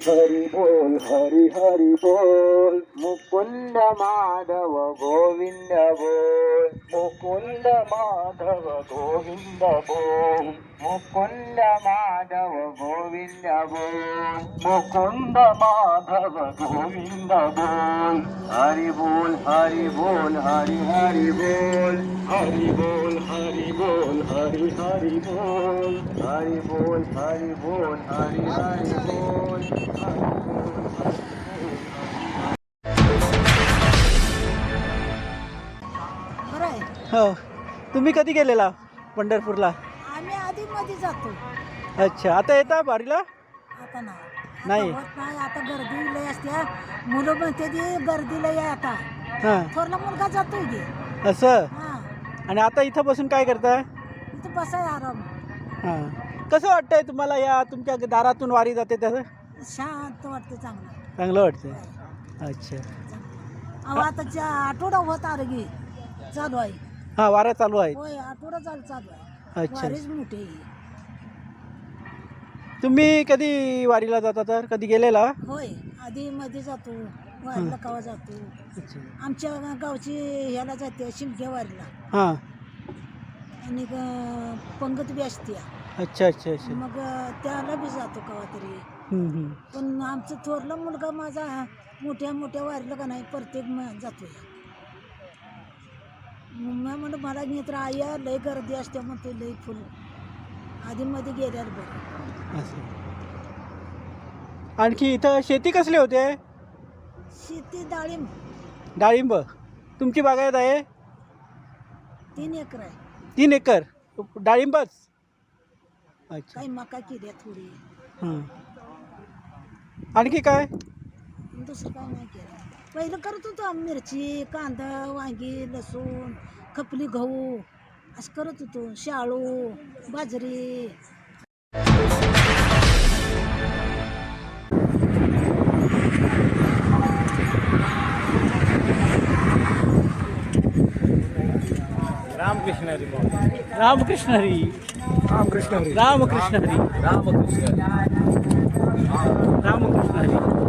ஹரி போல் ஹரி ஹரி போல் முக்குந்த மாதவ கோவிந்த போல் ముకుంద మాధవ గోవింద బోం ముకుంద మాధవ గోవింద బోల్ ముకుంద మాధవ గోవింద బోల్ హరి బోల్ హరి బోల్ హరి హరి బోల్ హరి బోల్ హరి బోల్ హరి హరి బోల్ హరి బోల్ హరి బోల్ హరి హరి బోల్ హరి బోల్ हो. तुम्ही कधी गेलेला पंढरपूरला? आम्ही आधी मध्ये जातो. अच्छा. आता येता बारीला? आता नाही. आता नाही. होत नाही. आता गर्दी लय असते. मुलं म्हणते ती गर्दी लय आहे आता. हां. थोरला मुलगा जातोय की. असं? हा. आणि आता इथं बसून काय करता इथं बसाय आराम. हां. कसं वाटतंय तुम्हाला या तुमच्या दारातून वारी जाते त्याचं शांत वाटतं चांगलं. चांगलं वाटतंय. अच्छा. अहो आता चा- आठवडा होत की चालू आहे. हां वाऱ्या चालू होय आठवडा चालू चालू आहे. अच्छा. वारीच मोठी आहे. तुम्ही कधी वारीला जाता तर? कधी गेलेला? होय आधी मध्ये जातो वारीला कवा जातो. अच्छा. आमच्या गावची ह्याला जाते शिमग्या वारीला. हां. आणि ग- पंगत बी असते. अच्छा अच्छा अच्छा. मग त्याला बी जातो कवा तरी. हम्म, हम्म. पण आमचा थोरला मुलगा माझा मोठ्या मोठ्या वारीला का नाही प्रत्येक म- जातो मग मी म्हणलं मला नेत्र आया लय गर्दी असते म्हणतो लय फुल. आधी मध्ये गेल्यावर बरं असं. आणखी इथं शेती कसली होते? शेती डाळिंब. डाळिंब. तुमची बागायत आहे? तीन एकर आहे. तीन एकर. डाळिंबच? अच्छा. काही मका केल्या थोडी. हां. आणखी काय? दुसरं काय नाही केलं. पहिलं करत होतो आम्ही मिरची कांदा वांगी लसूण खपली गहू असं करत होतो. शाळू बाजरी. रामकृष्ण हरी रामकृष्ण हरी रामकृष्ण हरी रामकृष्ण हरी रामकृष्ण रामकृष्ण हरी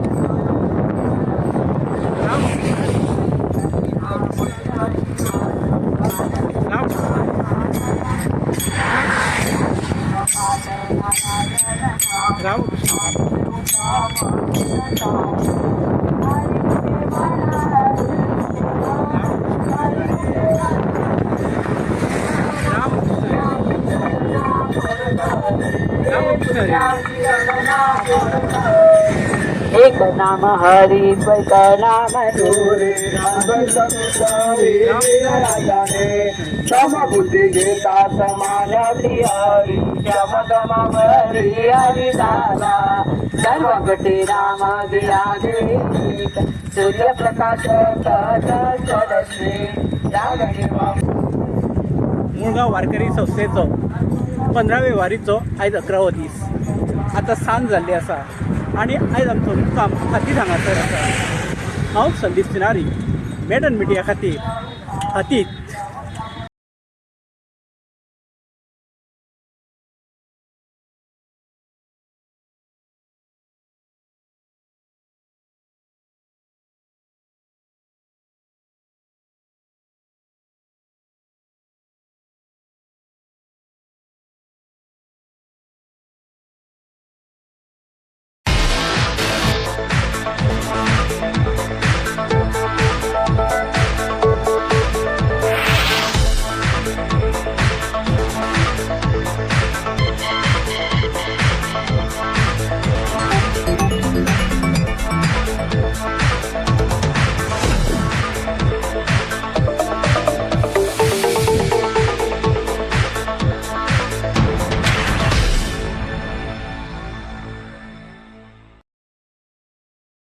रामकृष्ण हरी एक नाम हरी द्वैत नाम दूरे समबुद्धी घेता समान हरी शमदम हरी हरी दादा सर्व गटे राम गिया सूर्यप्रकाश चढते मुळगाव वारकरी संस्थेचो पंधरावे वारीचो आयज अकरावतीस आतां सांज जाल्ली आसा आनी आयज आमचो मुक्काम हातीत हांगासर आसा हांव संदीप सिनारी मॅडन मिडिया खातीर हातीत